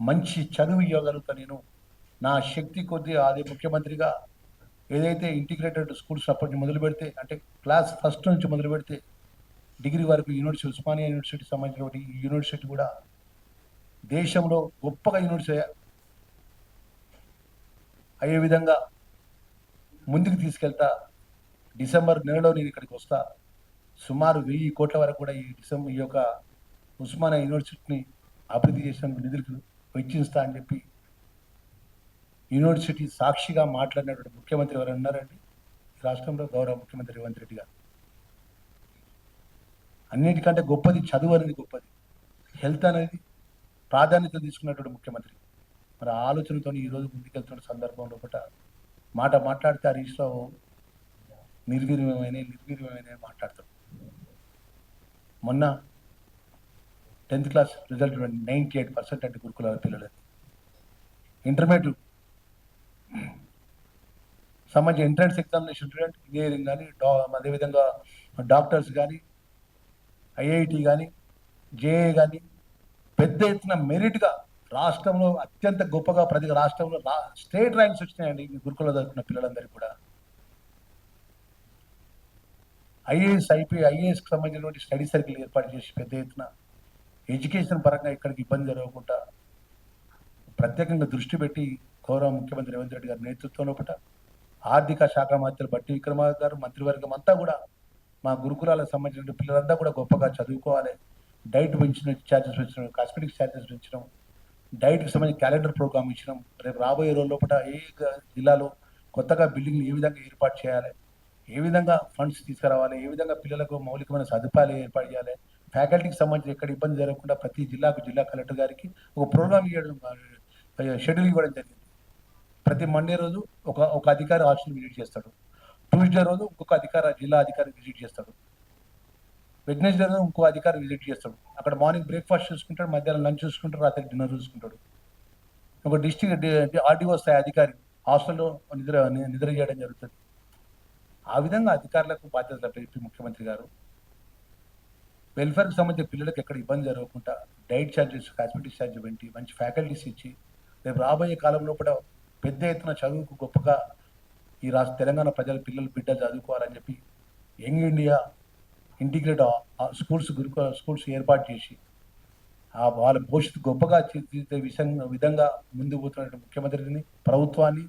మంచి చదువు ఇవ్వగలుగుతా నేను. నా శక్తి కొద్దీ అది ముఖ్యమంత్రిగా ఏదైతే ఇంటిగ్రేటెడ్ స్కూల్స్ అప్పటి నుంచి మొదలు పెడితే అంటే క్లాస్ ఫస్ట్ నుంచి మొదలు పెడితే డిగ్రీ వరకు యూనివర్సిటీ ఉస్మానియా యూనివర్సిటీ సంబంధించినటువంటి ఈ యూనివర్సిటీ కూడా దేశంలో గొప్పగా యూనివర్సిటీ అయ్యే విధంగా ముందుకు తీసుకెళ్తా. డిసెంబర్ నెలలో నేను ఇక్కడికి వస్తా. సుమారు వెయ్యి కోట్ల వరకు కూడా ఈ డిసెంబర్ ఈ యొక్క ఉస్మానియా యూనివర్సిటీని అభివృద్ధి చేసినందుకు నిధులు వెచ్చింస్తా అని చెప్పి యూనివర్సిటీ సాక్షిగా మాట్లాడినటువంటి ముఖ్యమంత్రి ఎవరు అన్నారండి ఈ రాష్ట్రంలో గౌరవ ముఖ్యమంత్రి రేవంత్ రెడ్డి గారు. అన్నిటికంటే గొప్పది చదువు అనేది గొప్పది. హెల్త్ అనేది ప్రాధాన్యత తీసుకున్నటువంటి ముఖ్యమంత్రి. మరి ఆలోచనతో ఈరోజు ముందుకెళ్తున్న సందర్భంలో ఒకట మాట మాట్లాడితే హరీష్ రావు నిర్వీర్యమైన నిర్వీర్యమైన మాట్లాడతాడు మొన్న tenth class result ninety eight percent అంటే గురుకుల పిల్లలది ఇంటర్మీడియట్ సంబంధించి ఎంట్రన్స్ ఎగ్జామినేషన్ స్టూడెంట్ ఇంజనీరింగ్ కానీ డా అదేవిధంగా డాక్టర్స్ కానీ ఐఐటి కానీ జేఏ కానీ పెద్ద ఎత్తున మెరిట్గా రాష్ట్రంలో అత్యంత గొప్పగా ప్రతి రాష్ట్రంలో రా- స్టేట్ ర్యాంక్స్ వచ్చినాయండి ఈ గురుకుల చదువుకున్న పిల్లలందరికీ కూడా. ఐఏఎస్ ఐపీ ఐఏఎస్కి సంబంధించినటువంటి స్టడీ సర్కిల్ ఏర్పాటు చేసి పెద్ద ఎత్తున ఎడ్యుకేషన్ పరంగా ఇక్కడికి ఇబ్బంది జరగకుండా ప్రత్యేకంగా దృష్టి పెట్టి గౌరవ ముఖ్యమంత్రి రేవంత్ రెడ్డి గారి నేతృత్వంలో ఒకట. ఆర్థిక శాఖ మంత్రులు బట్టి విక్రమార్ గారు మంత్రివర్గం అంతా కూడా మా గురుకులాలకు సంబంధించిన పిల్లలంతా కూడా గొప్పగా చదువుకోవాలి. డైట్ పెంచిన ఛార్జెస్ పెంచడం కాస్మెటిక్స్ ఛార్జెస్ పెంచడం డైట్కి సంబంధించి క్యాలెండర్ ప్రోగ్రామ్ ఇచ్చడం రేపు రాబోయే రోజు లోపల ఏ జిల్లాలో కొత్తగా బిల్డింగ్లు ఏ విధంగా ఏర్పాటు చేయాలి? ఏ విధంగా ఫండ్స్ తీసుకురావాలి? ఏ విధంగా పిల్లలకు మౌలికమైన సదుపాయాలు ఏర్పాటు చేయాలి? ఫ్యాకల్టీకి సంబంధించి ఎక్కడ ఇబ్బంది జరగకుండా ప్రతి జిల్లాకు జిల్లా కలెక్టర్ గారికి ఒక ప్రోగ్రామ్ ఇవ్వడం షెడ్యూల్ ఇవ్వడం జరిగింది. ప్రతి మండే రోజు ఒక ఒక అధికారి ఆఫీసులు విజిట్ చేస్తాడు. ట్యూస్డే రోజు ఇంకొక అధికార జిల్లా అధికారి విజిట్ చేస్తాడు. వెడ్నెస్డే రోజు ఇంకో అధికారి విజిట్ చేస్తాడు. అక్కడ మార్నింగ్ బ్రేక్ఫాస్ట్ చూసుకుంటాడు మధ్యాహ్నం లంచ్ చూసుకుంటాడు రాత్రి డిన్నర్ చూసుకుంటాడు. ఒక డిస్ట్రిక్ట్ ఆర్డీఓ స్థాయి అధికారి హాస్టల్లో నిద్ర నిద్ర చేయడం జరుగుతుంది. ఆ విధంగా అధికారులకు బాధ్యతలు ముఖ్యమంత్రి గారు. వెల్ఫేర్కి సంబంధించిన పిల్లలకు ఎక్కడ ఇబ్బంది జరగకుండా డైట్ ఛార్జెస్ కాస్మెటిక్ ఛార్జ్ వంటి మంచి ఫ్యాకల్టీస్ ఇచ్చి రేపు రాబోయే కాలంలో కూడా పెద్ద ఎత్తున చదువుకు గొప్పగా ఈ రాష్ట్ర తెలంగాణ ప్రజల పిల్లలు బిడ్డలు చదువుకోవాలని చెప్పి యంగ్ ఇండియా ఇంటిగ్రేట్ స్కూల్స్ గురుకు స్కూల్స్ ఏర్పాటు చేసి ఆ వాళ్ళ భవిష్యత్తు గొప్పగా తీర్చిదిద్దే విషయం విధంగా ముందు పోతున్న ముఖ్యమంత్రిని ప్రభుత్వాన్ని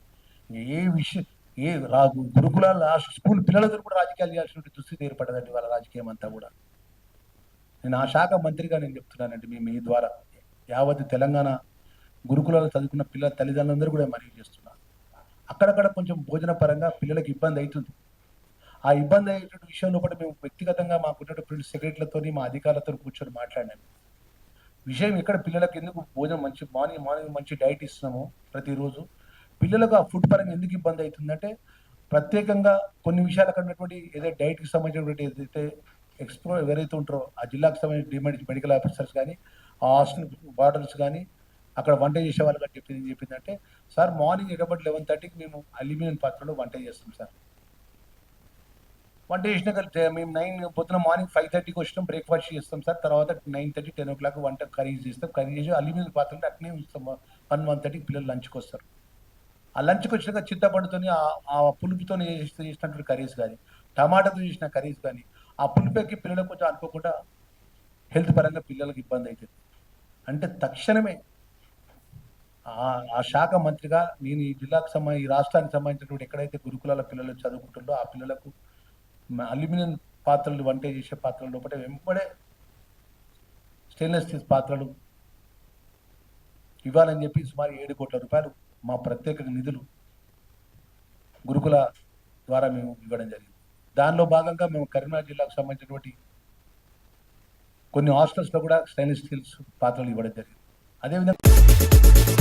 ఏ విషయం ఏ రా గురుకులాల స్కూల్ పిల్లలందరూ కూడా రాజకీయాలు చేయాల్సిన దుస్థితి ఏర్పడదండి వాళ్ళ రాజకీయం అంతా కూడా. నేను ఆ శాఖ మంత్రిగా నేను చెప్తున్నానండి మేము మీ ద్వారా. యావత్ తెలంగాణ గురుకులాలు చదువుకున్న పిల్లల తల్లిదండ్రులందరూ కూడా మనవి చేస్తున్నారు. అక్కడక్కడ కొంచెం భోజన పరంగా పిల్లలకు ఇబ్బంది అవుతుంది. ఆ ఇబ్బంది అయ్యేటువంటి విషయంలో కూడా మేము వ్యక్తిగతంగా మాకున్నటువంటి సెక్రటరీలతో మా అధికారులతో కూర్చొని మాట్లాడాను విషయం ఇక్కడ పిల్లలకు ఎందుకు భోజనం మంచి మార్నింగ్ మార్నింగ్ మంచి డైట్ ఇస్తున్నాము ప్రతిరోజు? పిల్లలకు ఆ ఫుడ్ పరంగా ఎందుకు ఇబ్బంది అవుతుందంటే ప్రత్యేకంగా కొన్ని విషయాలకు ఉన్నటువంటి ఏదైతే డైట్కి సంబంధించినటువంటి ఏదైతే ఎక్స్పో ఎవరైతే ఉంటారో ఆ జిల్లాకు సంబంధించిన డిమెడ్ మెడికల్ ఆఫీసర్స్ కానీ ఆ హాస్టల్ వార్డర్స్ కానీ అక్కడ వంట చేసే వాళ్ళు కానీ చెప్పింది చెప్పిందంటే సార్ మార్నింగ్ ఎగబడి లెవెన్ థర్టీకి మేము అల్యూమినియం పాత్రలో వంట చేస్తాం సార్. వంట చేసినాక మేము నైన్ పొద్దున మార్నింగ్ ఫైవ్ థర్టీకి వచ్చినాం బ్రేక్ఫాస్ట్ చేస్తాం సార్. తర్వాత nine thirty ten o'clock వంట కర్రీ చేస్తాం కర్రీ చేసి అల్యూమినియం పాత్రలు అట్నే ఉంచుతాం వన్ వన్ థర్టీకి పిల్లలు లంచ్కి వస్తారు. ఆ లంచ్కి వచ్చినాక చింతపండుతోని ఆ- ఆ పులుపుతో చేసినటువంటి కర్రీస్ కానీ టమాటాతో చేసిన కర్రీస్ కానీ ఆ పులిపెక్కి పిల్లలకు కొంచెం అనుకోకుండా హెల్త్ పరంగా పిల్లలకు ఇబ్బంది అవుతుంది అంటే తక్షణమే ఆ- శాఖ మంత్రిగా నేను ఈ జిల్లాకు సంబంధించి ఈ రాష్ట్రానికి సంబంధించినటువంటి ఎక్కడైతే గురుకులాల పిల్లలు చదువుకుంటుందో ఆ పిల్లలకు అల్యూమినియం పాత్రలు వంట చేసే పాత్రల లోపల వెంబడే స్టెయిన్లెస్ స్టీల్ పాత్రలు ఇవ్వాలని చెప్పి సుమారు ఏడు కోట్ల రూపాయలు మా ప్రత్యేక నిధులు గురుకుల ద్వారా మేము ఇవ్వడం జరిగింది. దానిలో భాగంగా మేము కరీంనగర్ జిల్లాకు సంబంధించినటువంటి కొన్ని హాస్టల్స్లో కూడా స్టెయిన్లెస్ స్టీల్స్ పాత్రలు ఇవ్వడం జరిగింది. అదేవిధంగా